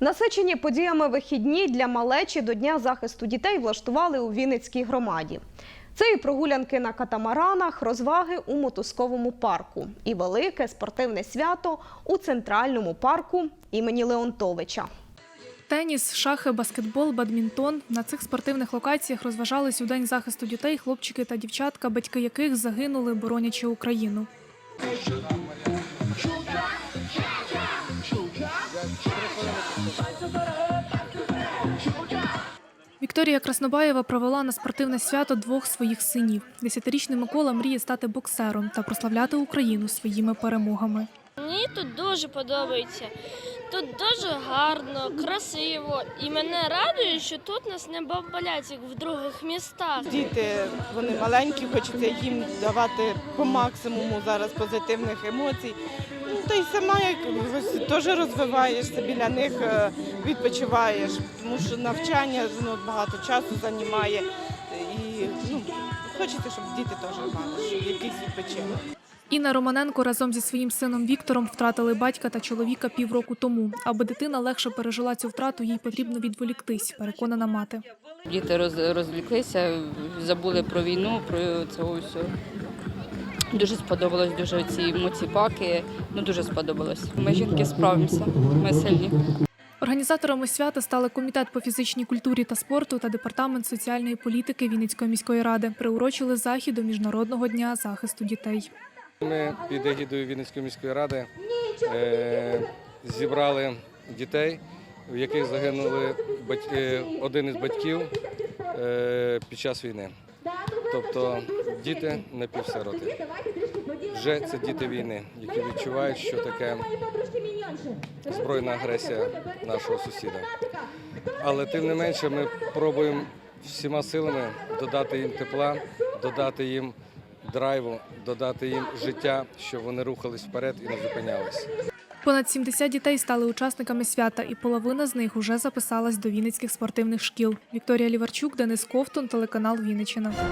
Насичені подіями вихідні для малечі до Дня захисту дітей влаштували у Вінницькій громаді. Це і прогулянки на катамаранах, розваги у мотузковому парку і велике спортивне свято у центральному парку імені Леонтовича. Теніс, шахи, баскетбол, бадмінтон на цих спортивних локаціях розважались у день захисту дітей хлопчики та дівчатка, батьки яких загинули, боронячи Україну. Вікторія Краснобаєва провела на спортивне свято двох своїх синів. Десятирічний Микола мріє стати боксером та прославляти Україну своїми перемогами. Мені тут дуже подобається. Тут дуже гарно, красиво. І мене радує, що тут нас не бомблять, як в других містах. Діти вони маленькі, хочеться їм давати по максимуму зараз позитивних емоцій. Ну, та й сама як теж розвиваєшся біля них, е, відпочиваєш, тому що навчання воно багато часу займає. І ну, хочеться, щоб діти теж мали щоб якийсь відпочинок. Інна Романенко разом зі своїм сином Віктором втратили батька та чоловіка півроку тому. Аби дитина легше пережила цю втрату, їй потрібно відволіктись, переконана мати. Діти роз, розвліклися, забули про війну, про це все. Дуже сподобалось, дуже ці моціпаки, ну дуже сподобалось. Ми жінки справимося, ми сильні. Організаторами свята стали комітет по фізичній культурі та спорту та департамент соціальної політики Вінницької міської ради. Приурочили захід до міжнародного дня захисту дітей. Ми під егідою Вінницької міської ради е, зібрали дітей, в яких загинули батьки, один із батьків е, під час війни. Тобто діти напівсироти. Вже це діти війни, які відчувають, що таке збройна агресія нашого сусіда. Але тим не менше ми пробуємо всіма силами додати їм тепла, додати їм драйву, додати їм життя, щоб вони рухались вперед і не зупинялись. Понад 70 дітей стали учасниками свята, і половина з них уже записалась до Вінницьких спортивних шкіл. Вікторія Ліварчук, Денис Ковтун, телеканал Вінниччина.